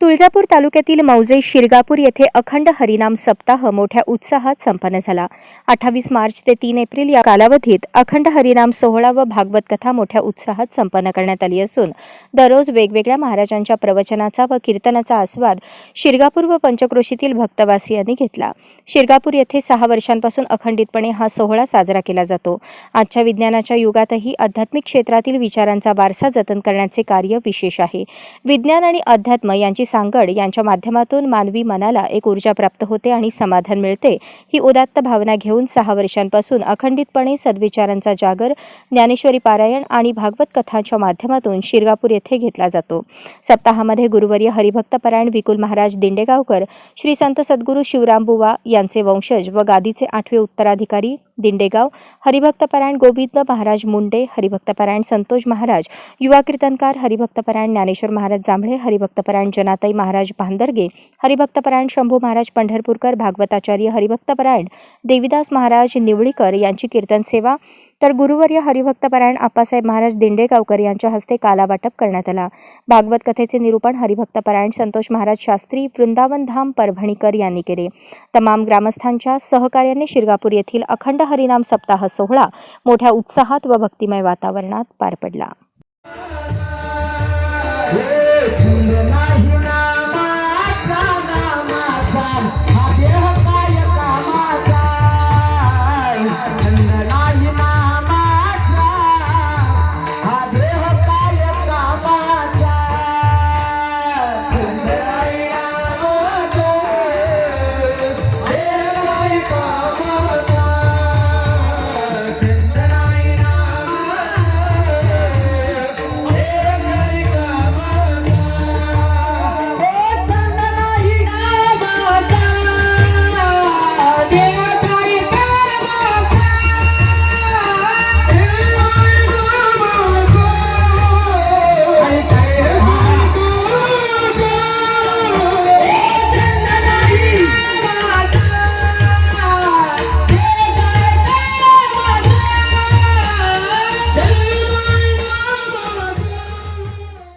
तुळजापूर तालुक्यातील मौजे शिरगापूर येथे अखंड हरिनाम सप्ताह मोठ्या उत्साहात संपन्न झाला. अठ्ठावीस मार्च ते तीन एप्रिल या कालावधीत अखंड हरिनाम सोहळा व भागवत कथा मोठ्या उत्साहात संपन्न करण्यात आली असून दररोज वेगवेगळ्या महाराजांच्या प्रवचनाचा व कीर्तनाचा आस्वाद शिरगापूर व पंचक्रोशीतील भक्तवासियांनी घेतला. शिरगापूर येथे सहा वर्षांपासून अखंडितपणे हा सोहळा साजरा केला जातो. आजच्या विज्ञानाच्या युगातही आध्यात्मिक क्षेत्रातील विचारांचा वारसा जतन करण्याचे कार्य विशेष आहे. विज्ञान आणि अध्यात्म यांची सांगड यांच्या माध्यमातून मानवी मनाला एक ऊर्जा प्राप्त होते आणि समाधान मिळते. ही उदात्त भावना घेऊन सहा वर्षांपासून अखंडितपणे सद्विचारांचा जागर ज्ञानेश्वरी पारायण आणि भागवत कथांच्या माध्यमातून शिरगापूर येथे घेतला जातो. सप्ताहामध्ये गुरुवर्य हरिभक्तपरायण विकुल महाराज दिंडेगावकर श्री संत सद्गुरू शिवरामबुवा यांचे वंशज व गादीचे आठवे उत्तराधिकारी दिंडेगाव हरिभक्तपरायण गोविंद महाराज मुंडे हरिभक्तपरायण संतोष महाराज युवा कीर्तनकार हरिभक्तपरायण ज्ञानेश्वर महाराज जांभळे हरिभक्तपरायण जनाताई महाराज भांदरगे हरिभक्तपरायण शंभू महाराज पंढरपूरकर भागवताचार्य हरिभक्तपरायण देविदास महाराज निवळीकर यांची कीर्तन सेवा तर गुरुवर्य हरिभक्तपरायण आप्पासाहेब महाराज दिंडेगावकर यांच्या हस्ते कालावाटप करण्यात आला. भागवत कथेचे निरूपण हरिभक्तपरायण संतोष महाराज शास्त्री वृंदावन धाम परभणीकर यांनी केले. तमाम ग्रामस्थांच्या सहकार्याने शिरगापूर येथील अखंड हरिनाम सप्ताह सोहळा मोठ्या उत्साहात व भक्तिमय वातावरणात पार पडला.